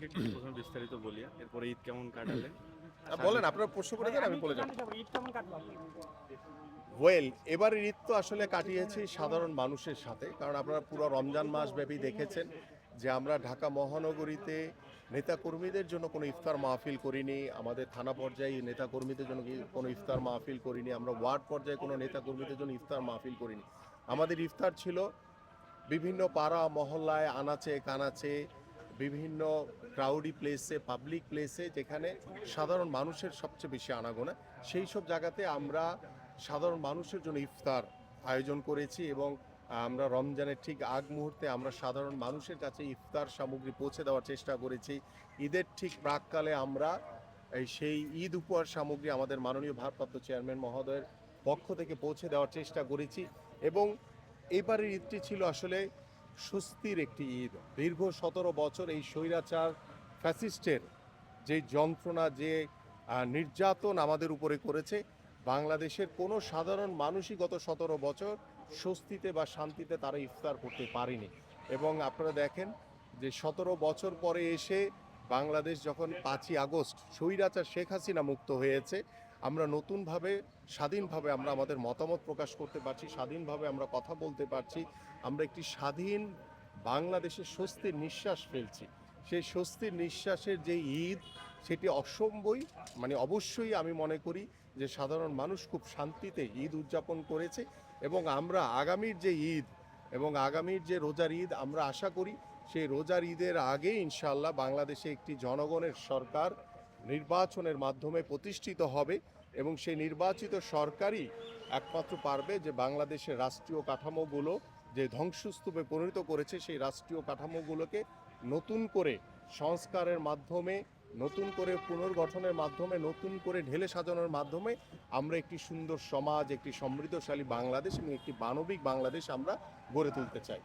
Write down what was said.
সম্পর্কে একটু প্রথমে বিস্তারিত বলি এরপরে ঈদ কেমন কাটালেন? বলেন আপনারা প্রশ্ন করে দেন আমি বলে যাব। জানতে ঈদ কেমন কাটলো ওয়েল এবারের ঈদ তো আসলে কাটিয়েছি সাধারণ মানুষের সাথে কারণ আপনারা পুরো রমজান মাস ব্যাপী দেখেছেন যে আমরা ঢাকা মহানগরীতে নেতাকর্মীদের জন্য কোনো ইফতার মাহফিল করিনি আমাদের থানা পর্যায়ে নেতাকর্মীদের জন্য কোনো ইফতার মাহফিল করিনি আমরা ওয়ার্ড পর্যায়ে কোনো নেতাকর্মীদের জন্য ইফতার মাহফিল করিনি। আমাদের ইফতার ছিল বিভিন্ন পাড়া মহল্লায় আনাচে কানাচে বিভিন্ন ক্রাউডি প্লেসে পাবলিক প্লেসে যেখানে সাধারণ মানুষের সবচেয়ে বেশি আনাগোনা, সেই সব জায়গাতে আমরা সাধারণ মানুষের জন্য ইফতার আয়োজন করেছি এবং আমরা রমজানের ঠিক আগ মুহূর্তে আমরা সাধারণ মানুষের কাছে ইফতার সামগ্রী পৌঁছে দেওয়ার চেষ্টা করেছি। ঈদের ঠিক প্রাককালে আমরা এই সেই ঈদ উপহার সামগ্রী আমাদের মাননীয় ভারপ্রাপ্ত চেয়ারম্যান মহোদয়ের পক্ষ থেকে পৌঁছে দেওয়ার চেষ্টা করেছি এবং এবারের ঈদটি ছিল আসলে স্বস্তির একটি ঈদ। দীর্ঘ সতেরো বছর এই স্বৈরাচার ফ্যাসিস্টের যে যন্ত্রণা, যে নির্যাতন আমাদের উপরে করেছে, বাংলাদেশের কোনো সাধারণ মানুষই গত সতেরো বছর স্বস্তিতে বা শান্তিতে তারা ইফতার করতে পারেনি। এবং আপনারা দেখেন যে সতেরো বছর পরে এসে বাংলাদেশ যখন পাঁচই আগস্ট স্বৈরাচার শেখ হাসিনা মুক্ত হয়েছে আমরা নতুনভাবে, স্বাধীনভাবে আমরা আমাদের মতামত প্রকাশ করতে পারছি, স্বাধীনভাবে আমরা কথা বলতে পারছি, আমরা একটি স্বাধীন বাংলাদেশের স্বস্তির নিঃশ্বাস ফেলছি। সেই স্বস্তির নিঃশ্বাসের যে ঈদ, সেটি অসম্ভবই মানে অবশ্যই আমি মনে করি যে সাধারণ মানুষ খুব শান্তিতে ঈদ উদযাপন করেছে এবং আমরা আগামীর যে ঈদ এবং আগামীর যে রোজার ঈদ, আমরা আশা করি সেই রোজার ঈদের আগে ইনশাল্লাহ বাংলাদেশে একটি জনগণের সরকার নির্বাচনের মাধ্যমে প্রতিষ্ঠিত হবে এবং সেই নির্বাচিত সরকারই একমাত্র পারবে যে বাংলাদেশের রাষ্ট্রীয় কাঠামোগুলো যে ধ্বংসস্তূপে পরিণত করেছে সেই রাষ্ট্রীয় কাঠামোগুলোকে নতুন করে সংস্কারের মাধ্যমে, নতুন করে পুনর্গঠনের মাধ্যমে, নতুন করে ঢেলে সাজানোর মাধ্যমে আমরা একটি সুন্দর সমাজ, একটি সমৃদ্ধশালী বাংলাদেশ এবং একটি মানবিক বাংলাদেশ আমরা গড়ে তুলতে চাই।